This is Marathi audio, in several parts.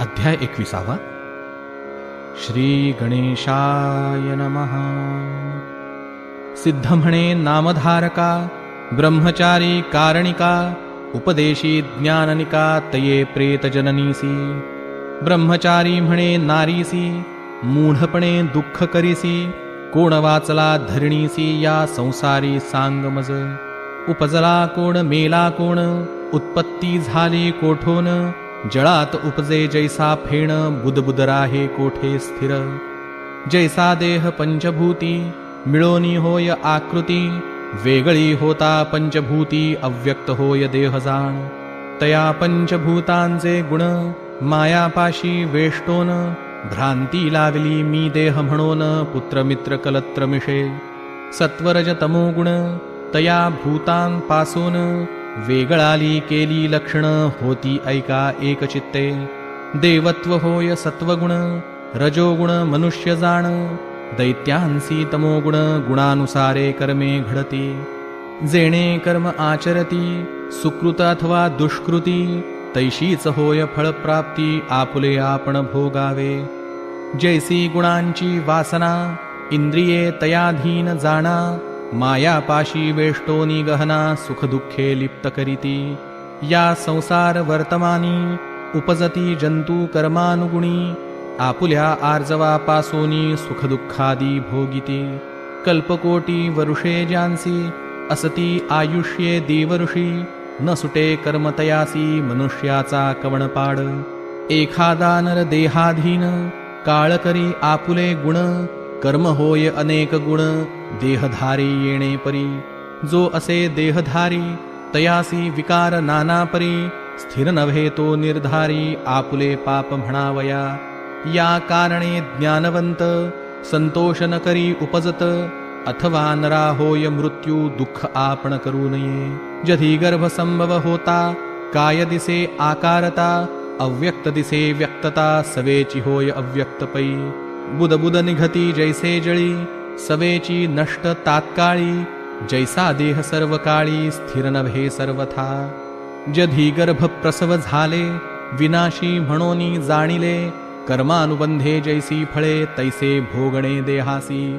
अध्याय एकविसावा. श्री गणेशाय नमः. सिद्ध म्हणे नामधारका ब्रह्मचारी कारणिका उपदेशी ज्ञाननिका तये प्रेतजननीसी ब्रह्मचारी म्हणे नारीसी मूढपणे दुःख करीसी कोण वाचला धरणीसी या संसारी सांग मज उपजला कोण मेला कोण उत्पत्ती झाली कोठोन जळात उपजे जैसा फेण बुदबुद राहे कोठे स्थिर? जैसा देह पंचभूती मिळोनी होय आकृती वेगळी होता पंचभूती अव्यक्त होय देह जाण. तया पंचभूतांचे गुण मायापाशी वेष्टोन भ्रांती लागली मी देह म्हणून पुत्रमित्र कलत्र मिशे सत्वरज तमोगुण तया भूतांपासून वेगळाली केली लक्षण होती ऐका एकचित्ते. देवत्व होय सत्वगुण रजोगुण मनुष्य जाण दैत्यांसी तमोगुण गुणानुसारे कर्मे घडती. जेणे कर्म आचरती सुकृत अथवा दुष्कृती तैशीच होय फळप्राप्ती आपुले आपण भोगावे. जैसी गुणांची वासना इंद्रिये तयाधीन जाणा मायापाशी वेष्टोनी गहना सुखदुःखे लिप्त करीती या संसार वर्तमानी उपजती जंतू कर्मानुगुणी। आपुल्या आर्जवापासोनी सुखदुःखादी भोगिती। कल्पकोटी वरुषे ज्यांसी असती आयुष्ये देवऋषी। न सुटे कर्मतयासी मनुष्याचा कवणपाड। एखादा नर देहाधीन काळकरी आपुले गुण। कर्म होय अनेक गुण। देहधारी येणे परी. जो असे देहधारी तयासी विकार नाना परी. स्थिर नव्हे तो निर्धारी आपुले पाप म्हणावया. या कारणे ज्ञानवंत संतोष न करी उपजत. अथवा नरा होय मृत्यू दुःख आपण करू नये. जधी गर्भ संभव होता काय दिसे आकारता अव्यक्त दिसे व्यक्तता सवेची होय अव्यक्त पै. बुदबुद निघती जैसे जळी सवेची नष्ट तात्काळी जैसा देह सर्व काळी स्थिर नभे सर्वथा. जधी गर्भ प्रसव झाले विनाशी म्हणोनी जाणिले कर्मानुबंधे जैसी फळे तैसे भोगणे देहासी.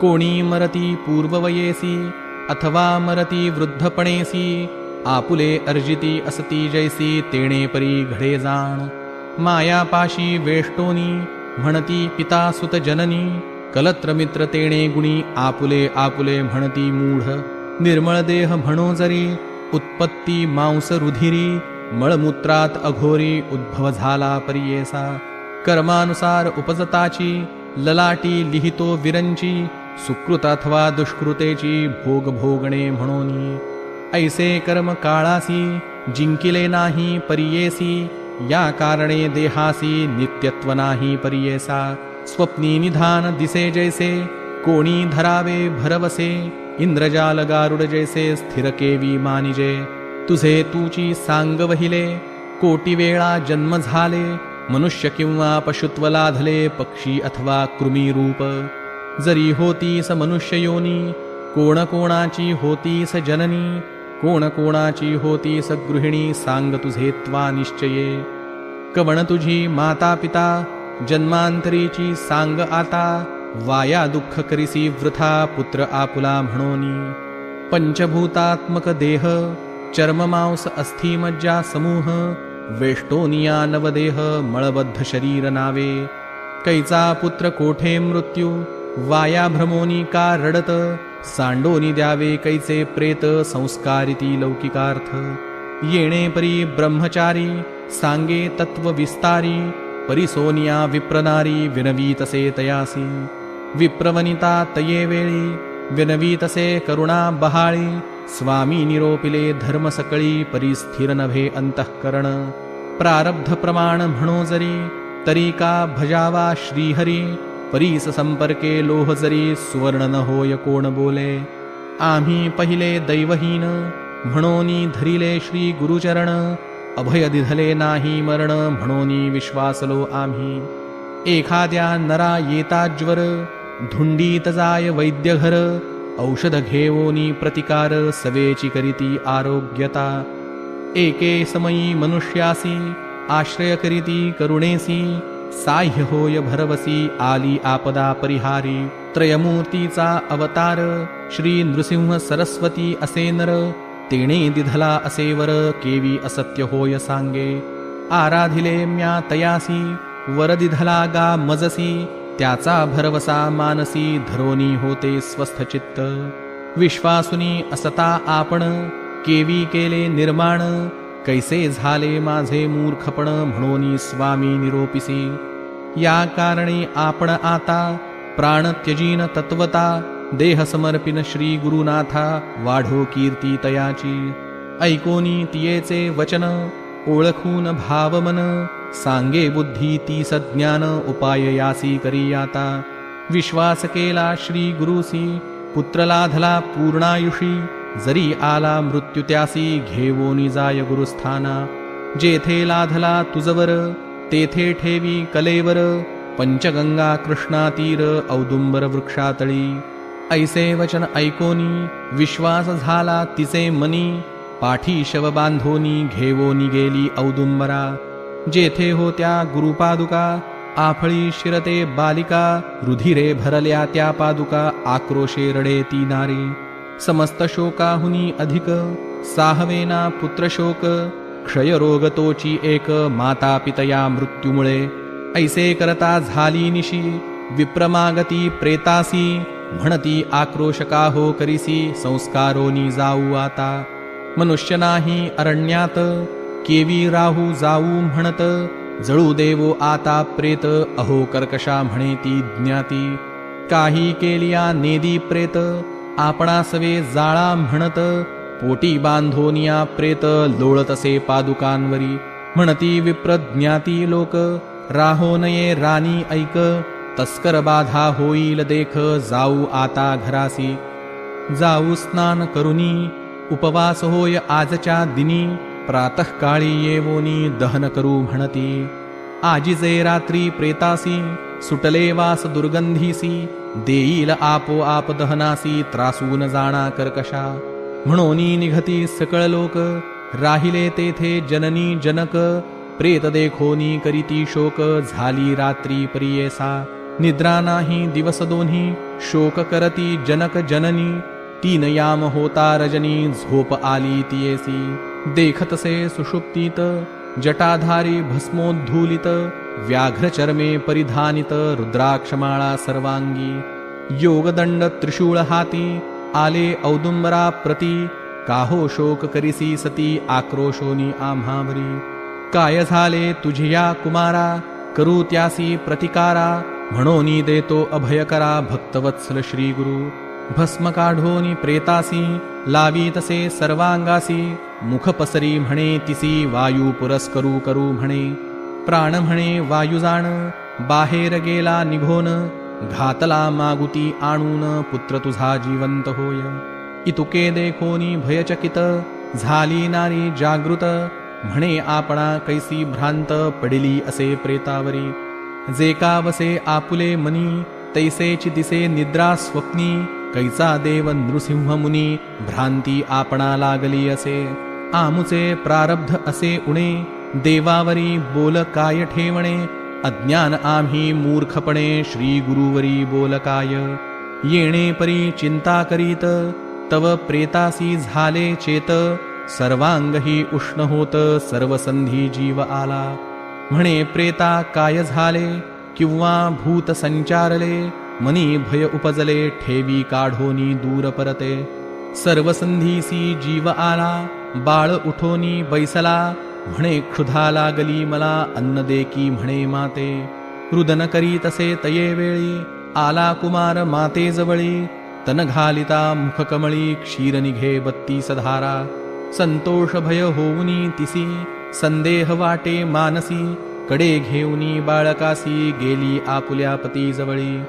कोणी मरती पूर्ववयेसी अथवा मरती वृद्धपणेसी आपुले अर्जिती असती जैसी तेणे परी घडे जाण. मायापाशी वेष्टोनी म्हणती पिता सुत जननी कलत्रमित्रतेणे तेणे गुणी आपुले आपुले म्हणती मूढ निर्मळ देह म्हणो जरी उत्पत्ती मांस रुधिरी मळमूत्रात अघोरी उद्भव झाला परियेसा कर्मानुसार उपजताची ललाटी लिहितो विरंची सुकृत अथवा दुष्कृतेची भोग भोगणे म्हणोनी ऐसे कर्म काळासी जिंकिले नाही परियेसी या कारणे देहासी नित्यत्व नाही परियेसा स्वप्नी निधान दिसे जैसे कोणी धरावे भरवसे इंद्रजाल गारुड जैसे स्थिर केवी मानिजे तुझे तूची सांग वहिले कोटी वेळा जन्म झाले मनुष्य किंवा पशुत्व लाधले पक्षी अथवा कृमी रूप। जरी होतीस मनुष्य योनी कोण कोणाची स जननी कोण कोणाची स गृहिणी सांग तुझे त्वा निश्चये। कवण तुझी माता पिता जन्मांतरीची सांग आता वाया दुःख करिसी वृथा पुत्र आपुला म्हणोनी. पंचभूतात्मक देह चर्ममांस अस्थिमज्जा समूह वेष्टोनिया नवदेह मळबद्ध शरीर नावे. कैचा पुत्र कोठे मृत्यू वाया भ्रमोनी का रडत सांडोनी द्यावे कैचे प्रेत संस्कारिती लौकिकार्थ. येणे परी ब्रह्मचारी सांगे तत्व विस्तारी परिसोनिया विप्रनारी विनवीतसे तयासी। विनवीतसे करुणा बहाळी। स्वामी निरोपिले धर्म सकळी परिस्थिर नभे अंतःकरण प्रारब्ध प्रमाण म्हणो जरी तरी का भजावा श्रीहरी। परीस संपर्के जरी सुवर्ण न होय कोण बोले। आम्ही पहिले दैवहीन म्हणोनी धरिले श्री गुरुचरण अभय दिधले नाही मरण म्हणून विश्वासलो आम्ही. एखाद्या नरा येता ज्वर धुंडीत जाय वैद्य घर औषध घेवोनी प्रतिकार सवेची करीती आरोग्यता. एके समयी मनुष्यासी आश्रय करीती करुणेसी साह्य होय भरवसी आली आपदा परिहारी. त्रयमूर्तीचा अवतार श्री नृसिंह सरस्वती असे नर तेणे दिधला असे वर केवी असत्य होय सांगे. आराधिले म्या तयासी वर दिधला गा मजसी त्याचा भरवसा मानसी धरोनी होते स्वस्थ चित्त. विश्वासुनी असता आपण केवी केले निर्माण कैसे झाले माझे मूर्खपण म्हणून स्वामी निरोपिसी. या कारणे आपण आता प्राणत्यजीन तत्वता देह समर्पिन श्री गुरुनाथा वाढो कीर्ती तयाची। ऐकोनी तियेचे वचन ओळखून भावमन। सांगे बुद्धी ती सज्ञान उपाय यासी करी आता। विश्वास केला श्री गुरुसी पुत्रलाधला पूर्णायुषी। जरी आला मृत्यू त्यासी घेवोनी जाय गुरुस्थाना। जेथे लाधला तुझवर तेथे ठेवी कलेवर। पंचगंगा कृष्णातीर औदुंबर वृक्षातळी। ऐसे वचन ऐकोनी विश्वास झाला तिचे मनी पाठी शव बांधोनी घेवोनी गेली औदुंबरा. जेथे होत्या गुरुपादुका आफळी शिरते बालिका रुधिरे भरल्या त्या पादुका आक्रोशे रडे ती नारी. समस्त शोकाहुनी अधिक साहवेना पुत्रशोक क्षयरोग तोची एक माता पितया मृत्यूमुळे. ऐसे करता झाली निशी विप्रमागती प्रेतासी म्हणती आक्रोशका हो करिसी संस्कारोनी जाऊ आता। मनुष्य नाही अरण्यात केवी राहू जाऊ म्हणत। जळू देवो आता प्रेत अहो कर्कशा म्हणे ती ज्ञाती। काही केलिया नेदी प्रेत आपणासवे जाळा म्हणत। पोटी बांधोनिया प्रेत लोळतसे पादुकांवरी। म्हणती विप्रज्ञाती लोक राहो नये राणी ऐक। तस्कर बाधा होईल देख जाऊ आता घरासी. जाऊ स्नान करुनी उपवास होय आजच्या दिनी. प्रातःकाळी येवोनी दहन करू म्हणती. आजीजे रात्री प्रेतासी सुटले वास दुर्गंधीसी. देईल आपोआप दहनासी त्रासून जाणा कर्कशा. म्हणोनी निघती सकळ लोक राहिले तेथे जननी जनक. प्रेत देखोनी करीती शोक झाली रात्री परियेसा. निद्रा नाही दिवस दोन्ही शोक करती जनक जननी तीन याम होता रजनी झोप आली तियेसी. देखतसे सुषुप्तीत जटाधारी भस्मोद्धूलित व्याघ्र चर्मे परिधानित रुद्राक्षमाळा सर्वांगी. योगदंड त्रिशूळ हाती आले औदुंबरा प्रती काहो शोक करिसी सती आक्रोशोनी आम्हावरी. काय झाले तुझिया कुमारा करू त्यासी प्रतिकारा म्हणोनी देतो अभयकरा भक्तवत्सल श्री गुरु भस्म काढोनी प्रेतासी लावी तसे सर्वांगासी। मुख पसरी म्हणे तिसी वायू पुरस्करू करू म्हणे। प्राण म्हणे वायू जाण। बाहेर गेला निघोन। घातला मागुती आणून। पुत्र तुझा जिवंत होय। इतुके देखोनी भयचकित। झाली नारी जागृत। म्हणे आपणा कैसी भ्रांत पडिली असे प्रेतावरी। जे का वसे आपुले मनी तैसेची दिसे निद्रा स्वप्नी कैचा देव नृसिंह मुनी भ्रांती आपणा लागली असे. आमुचे प्रारब्ध असे उणे देवावरी बोल काय ठेवणे अज्ञान आम्ही मूर्खपणे श्री गुरुवरी बोल काय. येणे परी चिंता करीत तव प्रेतासी झाले चेत सर्वांगही उष्ण होत सर्वसंधी जीव आला. म्हणे प्रेता काय झाले? किंवा भूत संचारले? मनी भय उपजले ठेवी काढोनी दूर परते. सर्वसंधीसी जीव आला बाळ उठोनी बैसला. म्हणे क्षुधा लागली मला अन्न देकी म्हणे माते. रुदन करी तसे तये वेळी आला कुमार माते जवळी. तन घालिता मुखकमळी क्षीर निघे बत्ती सधारा संतोष भय होऊनी तिसी. संदेह वाटे मानसी कडे घेऊनी बाळकासी गेली आपुल्या पती जवळी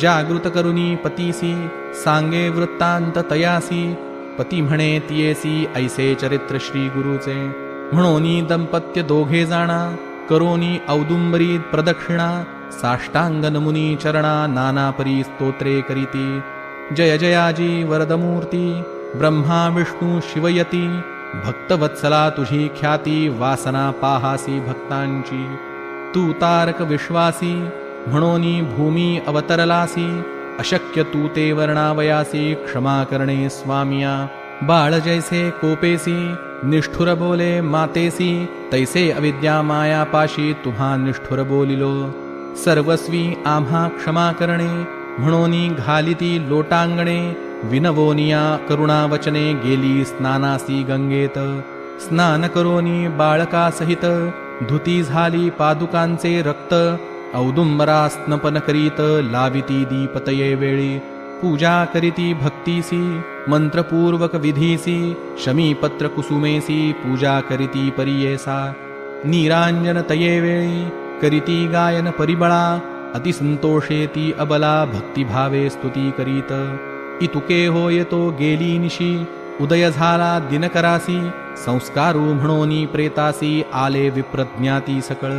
जागृत करुनी पतीसी सांगे वृत्तांत तयासी. पती म्हणे तियेसी ऐसे चरित्र श्री गुरुचे. म्हणोनी दंपत्य दोघे जाणा करोनी औदुंबरी प्रदक्षिणा. साष्टांग नमुनी चरणा नाना परी स्तोत्रे करीती. जय जयाजी वरदमूर्ती. ब्रह्मा विष्णू शिवयती. भक्तवत्सला तुझी ख्याती वासना पाहासी भक्तांची तू तारक विश्वासी म्हणोनी भूमी अवतरलासी अशक्य तू ते वर्णावयासी क्षमा करणे स्वामिया बाळ जैसे कोपेसी निष्ठुर बोले मातेसी तैसे अविद्या माया पाशी तुम्हा निष्ठुर बोलिलो सर्वस्वी आम्हा क्षमा करणे म्हणोनी घालिती लोटांगणे विनवोनिया करुणावचने गेली स्नानासी गंगेत. स्नान करोनी बाळकासहित धुती झाली पादुकांचे रक्त औदुंबरा स्नपन करीत लाविती दीपतये वेळी. पूजा करीती भक्तीसी मंत्रपूर्वक विधीसी शमीपत्र कुसुमेसी पूजा करीती परियेसा. नीरांजन तये वेळी करीती गायन परिबळा अतिसंतोषेती अबला भक्तिभावे स्तुती करीत. इतुके हो येतो गेली निशी उदय झाला दिनकरासी संस्कारू म्हणोनी प्रेतासी आले विप्रज्ञाती सकळ.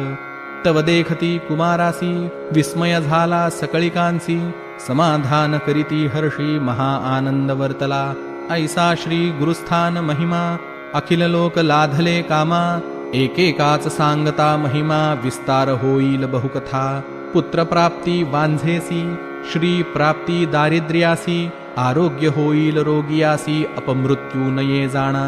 तव देखती कुमारासी विस्मय झाला सकळिकांसी समाधान करीती हर्षी महा आनंद वर्तला ऐसा श्री गुरुस्थान महिमा अखिल लोक लाधले कामा एकेकाच सांगता महिमा विस्तार होईल बहुकथा. पुत्र प्राप्ती वांझेसी श्री प्राप्ती दारिद्र्यासी आरोग्य होईल रोगियासी अपमृत्यू नये जाणा।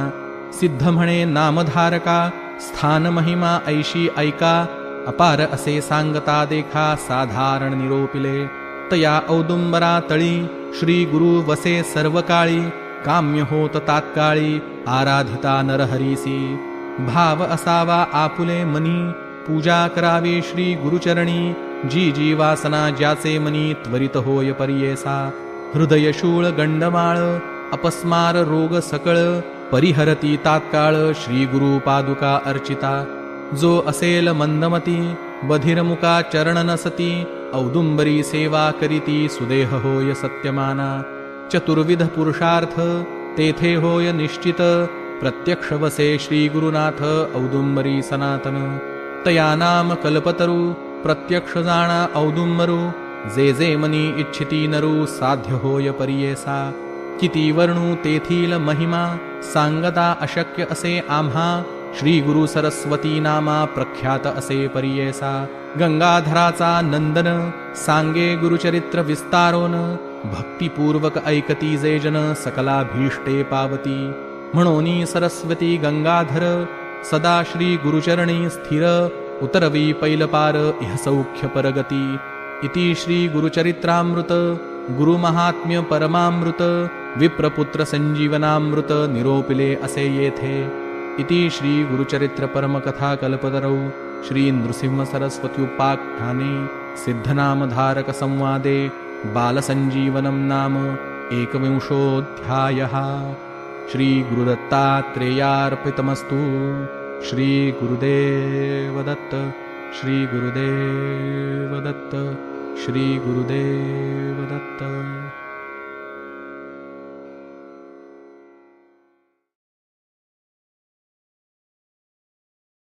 सिद्ध म्हणे नामधारका स्थान महिमा ऐशी ऐका। अपार असे सांगता देखा साधारण निरोपिले। तया औदुंबरा तळी श्री गुरु वसे सर्व काळी काम्य होत तात्काळी आराधिता नरहरीसी। भाव असावा आपुले मनी। पूजा करावी श्री गुरुचरणी। जी जी वासना ज्याचे मनी त्वरित होय परियेसा। हृदय शूळ गंडमाळ अपस्मार रोग सकळ परिहरती तात्काळ श्री गुरु पादुका अर्चिता. जो असेल मंदमती बधिरमुका चरण नसती औदुंबरी सेवा करीती सुदेह होय सत्यमाना. चतुर्विध पुरुषार्थ तेथे होय निश्चित प्रत्यक्ष वसे श्री गुरुनाथ औदुंबरी सनातन. तया नाम कल्पतरु प्रत्यक्ष जाणा औदुंबरू जे जे मनी इच्छिती नरू साध्य होय परियेसा किती वर्णू तेथील महिमा सांगता अशक्य असे आम्हा श्री गुरु सरस्वती नामा प्रख्यात असे परियेसा गंगाधराचा नंदन सांगे गुरुचरित्र विस्तारोन भक्तिपूर्वक ऐकती जे जन सकला भीष्टे पावती. म्हणोनी सरस्वती गंगाधर सदा श्री गुरुचरणी स्थिर उतरवी पैलपार इह सौख्य परगती. इति श्रीगुरुचरित्रामृत गुरुमहात्म्यपरमामृत विप्रपुत्रसञ्जीवनामृत निरोपिले असेयेथे। इति श्रीगुरुचरित्रपरमकथाकल्पतरौ श्रीनृसिंहसरस्वत्युपाख्याने सिद्धनामधारकसंवादे बालसञ्जीवनं नाम एकविंशोऽध्यायः। श्रीगुरुदत्तात्रेयार्पितमस्तु श्रीगुरुदेवदत्त श्रीगुरुदेवदत्त। श्रीगुरुदेवदत्त